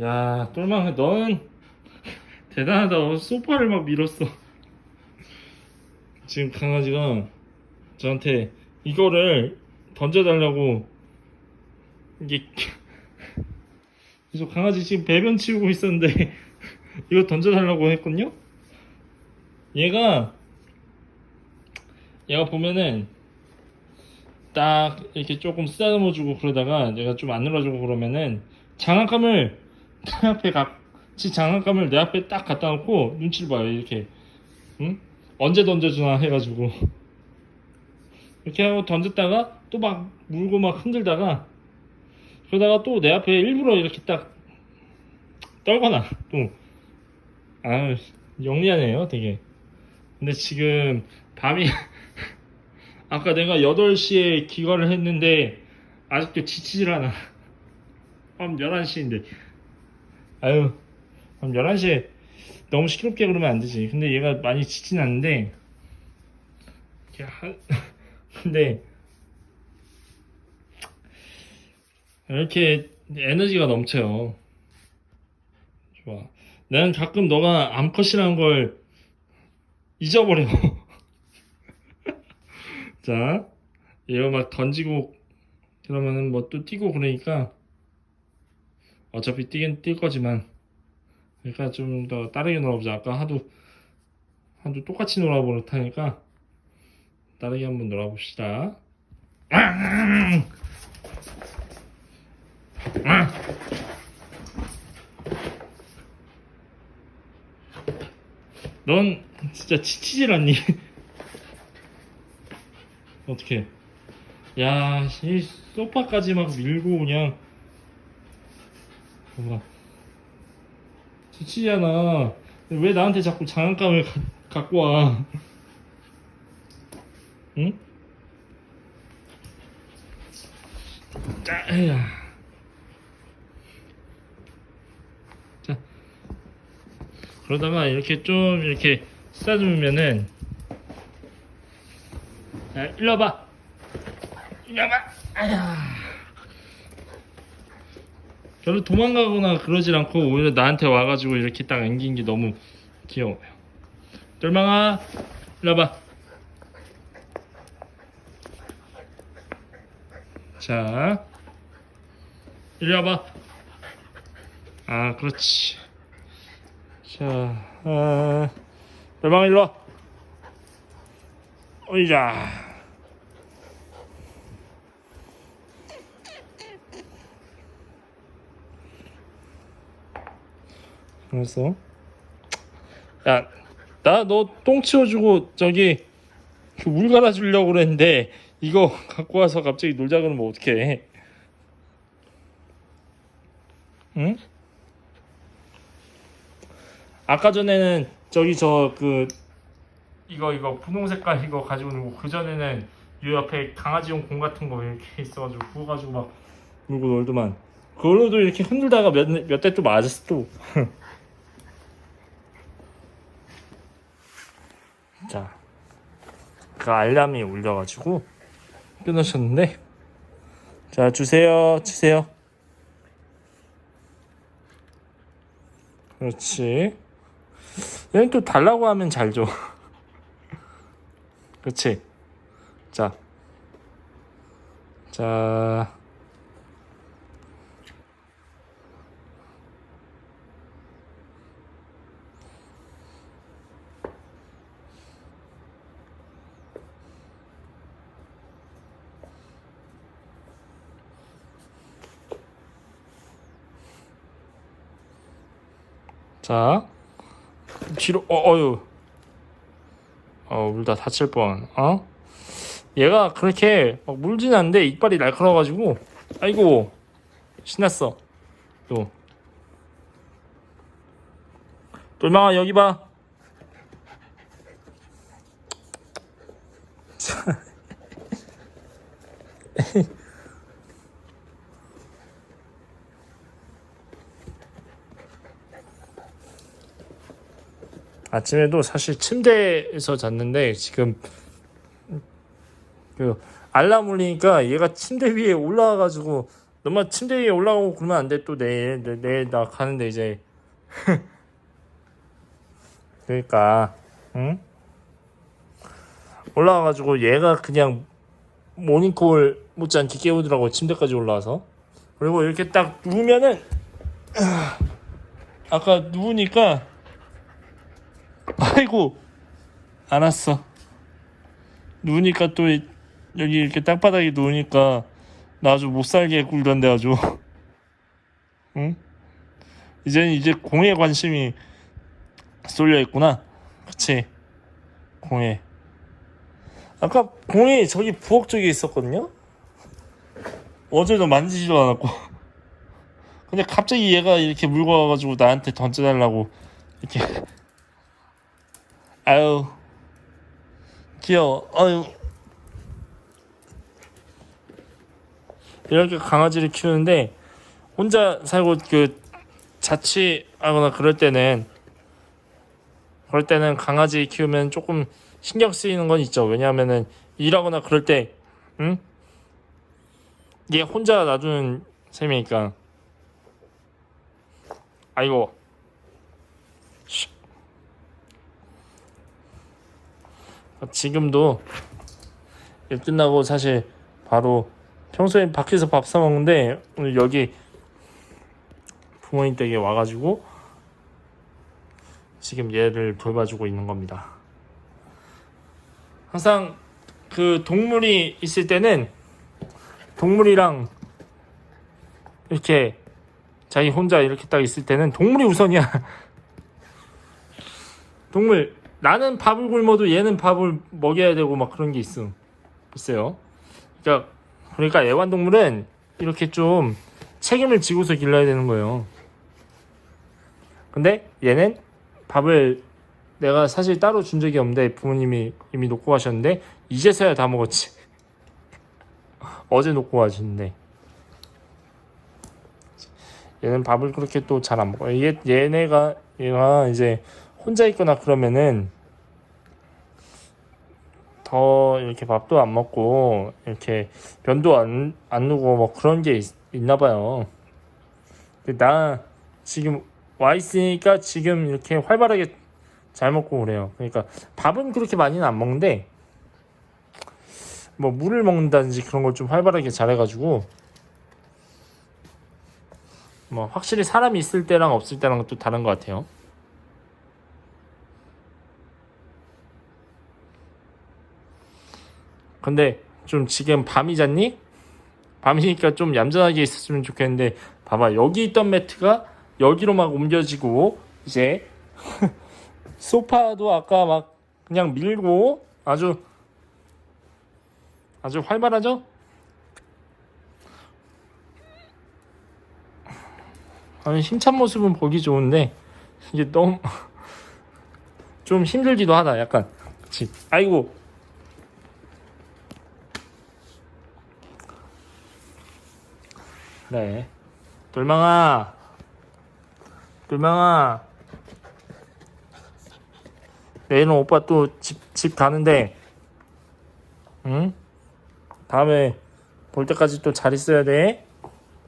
야, 똘망아, 넌 대단하다. 소파를 막 밀었어. 지금 강아지가 저한테 이거를 던져달라고 이게 그래서 강아지 지금 배변 치우고 있었는데 이거 던져달라고 했거든요. 얘가 얘가 보면은 딱 이렇게 조금 쓰다듬어주고 그러다가 내가 좀 안 눌러주고 그러면은 장난감을 내 앞에 같이 장난감을 내 앞에 딱 갖다 놓고 눈치를 봐요 이렇게. 응? 언제 던져주나 해가지고. 이렇게 하고 던졌다가 또 막 물고 막 흔들다가 그러다가 또 내 앞에 일부러 이렇게 딱 떨거나 또. 아유 영리하네요 되게. 근데 지금 밤이 아까 내가 8시에 귀가를 했는데 아직도 지치질 않아. 밤 11시인데 아유 밤 11시에 너무 시끄럽게 그러면 안 되지. 근데 얘가 많이 지진 않는데 한 근데 이렇게 에너지가 넘쳐요. 좋아. 나는 가끔 너가 암컷이라는 걸 잊어버려. 자, 얘가 막 던지고 그러면은 뭐 또 뛰고 그러니까 어차피 뛰긴 뛸 거지만 그러니까 좀 더 다르게 놀아보자. 아까 하도 하도 똑같이 놀아보듯하니까 다르게 한번 놀아봅시다. 넌 진짜 지치질 않니? 어떻게? 야, 이 소파까지 막 밀고 그냥 뭔가 지치잖아. 왜 나한테 자꾸 장난감을 가- 갖고 와? 응? 자, 야. 자, 그러다가 이렇게 좀 이렇게 쓰다듬으면은 자, 일로 와봐. 일로 와봐. 아야. 별로 도망가거나 그러질 않고 오히려 나한테 와가지고 이렇게 딱 안긴 게 너무 귀여워요. 똘망아, 일로 와봐. 자, 일로 와봐. 아, 그렇지. 자, 아, 똘망아 일로 와. 어이자. 그래서 야, 나 너 똥 치워주고 저기 그물 갈아주려고 그랬는데 이거 갖고 와서 갑자기 놀자 그러면 어떡해? 응? 아까 전에는 저기 저 그 이거 이거 분홍 색깔 이거 가지고 놀고 그 전에는 이 옆에 강아지용 공 같은 거 이렇게 있어가지고 그거 가지고 막 놀고 놀더만 그걸로도 이렇게 흔들다가 몇 몇 대 또 맞았어 또. 자, 그 알람이 울려가지고 끊으셨는데, 자 주세요, 주세요. 그렇지. 얘는 또 달라고 하면 잘 줘. 그렇지. 자, 자. 자, 뒤로, 어, 어유. 어, 울다 다칠 뻔, 어? 얘가 그렇게 막 물진 않는데 이빨이 날카로워가지고, 아이고, 신났어. 또. 똘망아, 여기 봐. 아침에도 사실 침대에서 잤는데 지금 그 알람 울리니까 얘가 침대 위에 올라와가지고 너만 침대 위에 올라가고 그러면 안 돼. 또 내일 내, 내일 나 가는데 이제. 그러니까 응? 올라와가지고 얘가 그냥 모닝콜 못지않게 깨우더라고 침대까지 올라와서. 그리고 이렇게 딱 누우면은 아, 아까 누우니까 아이고. 안 왔어. 누우니까 또 이- 여기 이렇게 땅바닥에 누우니까 나 아주 못살게 굴던데 아주. 응? 이제는 이제 공에 관심이 쏠려 있구나. 그치? 공에. 아까 공이 저기 부엌 쪽에 있었거든요? 어제도 만지지도 않았고. 근데 갑자기 얘가 이렇게 물고 와가지고 나한테 던져달라고 이렇게 아유 귀여워 아유 이렇게 강아지를 키우는데 혼자 살고 그 자취하거나 그럴 때는 그럴 때는 강아지 키우면 조금 신경 쓰이는 건 있죠. 왜냐하면은 일하거나 그럴 때, 응? 얘 혼자 놔두는 셈이니까. 아이고. 쉿. 지금도 일 끝나고 사실 바로 평소에 밖에서 밥 사 먹는데 오늘 여기 부모님 댁에 와가지고 지금 얘를 돌봐주고 있는 겁니다. 항상 그 동물이 있을 때는 동물이랑 이렇게 자기 혼자 이렇게 딱 있을 때는 동물이 우선이야. 동물 나는 밥을 굶어도 얘는 밥을 먹여야 되고 막 그런 게 있어. 글쎄요. 그러니까 그러니까 애완동물은 이렇게 좀 책임을 지고서 길러야 되는 거예요. 근데 얘는 밥을 내가 사실 따로 준 적이 없는데 부모님이 이미 놓고 가셨는데 이제서야 다 먹었지. 어제 놓고 가셨는데 얘는 밥을 그렇게 또 잘 안 먹어요. 얘 얘네가 얘가 이제 혼자 있거나 그러면은 더 이렇게 밥도 안 먹고 이렇게 변도 안, 안 누고 뭐 그런 게 있, 있나 봐요. 근데 나 지금 와 있으니까 지금 이렇게 활발하게 잘 먹고 그래요. 그러니까 밥은 그렇게 많이는 안 먹는데 뭐 물을 먹는다든지 그런 걸 좀 활발하게 잘 해가지고 뭐 확실히 사람이 있을 때랑 없을 때랑 또 다른 것 같아요. 근데 좀 지금 밤이 잤니? 밤이니까 좀 얌전하게 있었으면 좋겠는데 봐봐 여기 있던 매트가 여기로 막 옮겨지고 이제 소파도 아까 막 그냥 밀고 아주 아주 활발하죠? 아니 힘찬 모습은 보기 좋은데 이게 너무 좀 힘들기도 하다 약간 그치 아이고 그래 돌망아 돌망아 내일은 오빠 또 집 집 가는데 응? 다음에 볼 때까지 또 잘 있어야 돼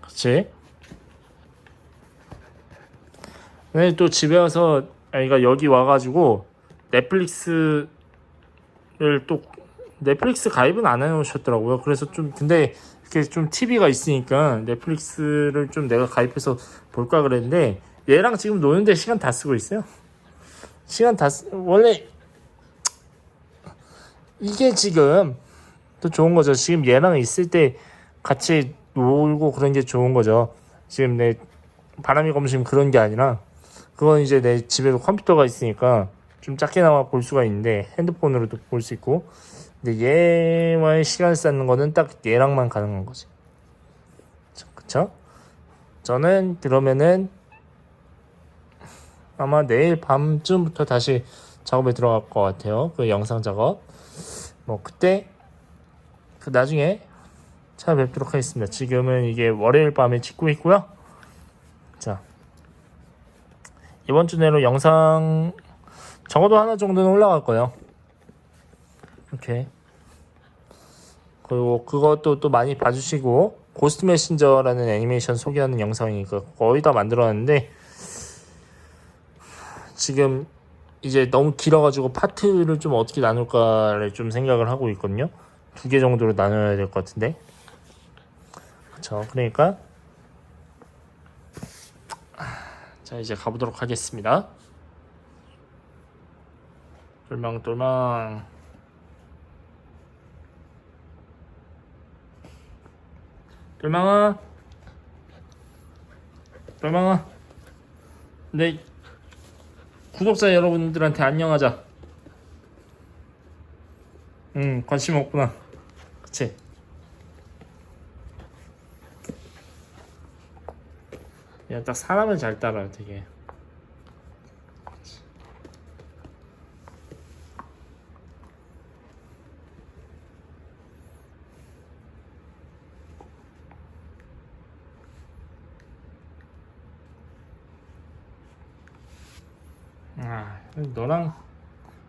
그치? 근데 또 집에 와서 아이가 여기 와가지고 넷플릭스를 또 넷플릭스 가입은 안 해놓으셨더라고요 그래서 좀 근데 이렇게 좀 TV가 있으니까 넷플릭스를 좀 내가 가입해서 볼까 그랬는데 얘랑 지금 노는데 시간 다 쓰고 있어요. 시간 다 쓰... 원래 이게 지금 또 좋은 거죠. 지금 얘랑 있을 때 같이 놀고 그런 게 좋은 거죠. 지금 내 바람이 검심 그런 게 아니라 그건 이제 내 집에도 컴퓨터가 있으니까 좀 작게나마 볼 수가 있는데 핸드폰으로도 볼 수 있고 근데 얘와의 시간 쌓는 거는 딱 얘랑만 가능한 거지. 그쵸? 저는 그러면은 아마 내일 밤쯤부터 다시 작업에 들어갈 것 같아요. 그 영상 작업. 뭐 그때 그 나중에 찾아뵙도록 하겠습니다. 지금은 이게 월요일 밤에 찍고 있고요. 자 이번 주 내로 영상 적어도 하나 정도는 올라갈 거예요. 이렇게 그리고 그것도 또 많이 봐주시고 고스트 메신저라는 애니메이션 소개하는 영상이니까 거의 다 만들어놨는데 지금 이제 너무 길어가지고 파트를 좀 어떻게 나눌까를 좀 생각을 하고 있거든요. 두 개 정도로 나눠야 될 것 같은데. 그렇죠. 그러니까 자 이제 가보도록 하겠습니다. 똘망똘망. 똘망아. 똘망아. 네. 구독자 여러분들한테 안녕하자. 응, 관심 없구나. 그치? 그냥 딱 사람을 잘 따라요, 되게. 아, 너랑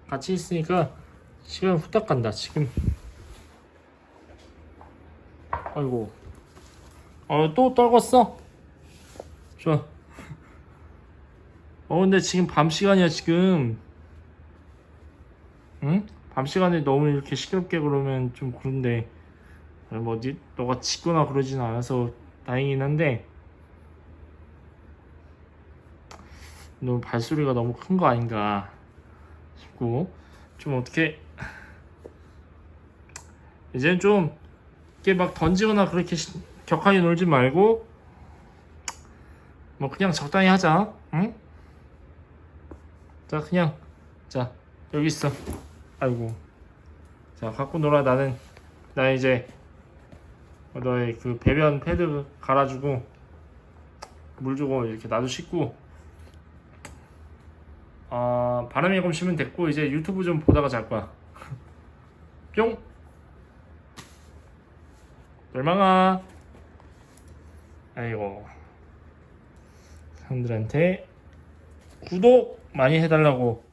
같이 있으니까 시간 후딱 간다. 지금. 아이고. 어, 또 떨궜어? 좋아. 어, 근데 지금 밤 시간이야, 지금. 응? 밤 시간에 너무 이렇게 시끄럽게 그러면 좀 그런데. 뭐, 니, 너가 짖거나 그러진 않아서 다행이긴 한데. 너무 발소리가 너무 큰 거 아닌가 싶고 좀 어떻게 이제는 좀 이렇게 막 던지거나 그렇게 시- 격하게 놀지 말고 뭐 그냥 적당히 하자 응? 자 그냥 자 여기 있어. 아이고. 자 갖고 놀아 나는. 나 이제 너의 그 배변 패드 갈아주고 물 주고 이렇게 나도 씻고 아 바람이 조금 쉬면 됐고 이제 유튜브 좀 보다가 잘 거야. 뿅! 멸망아 아이고. 사람들한테 구독 많이 해달라고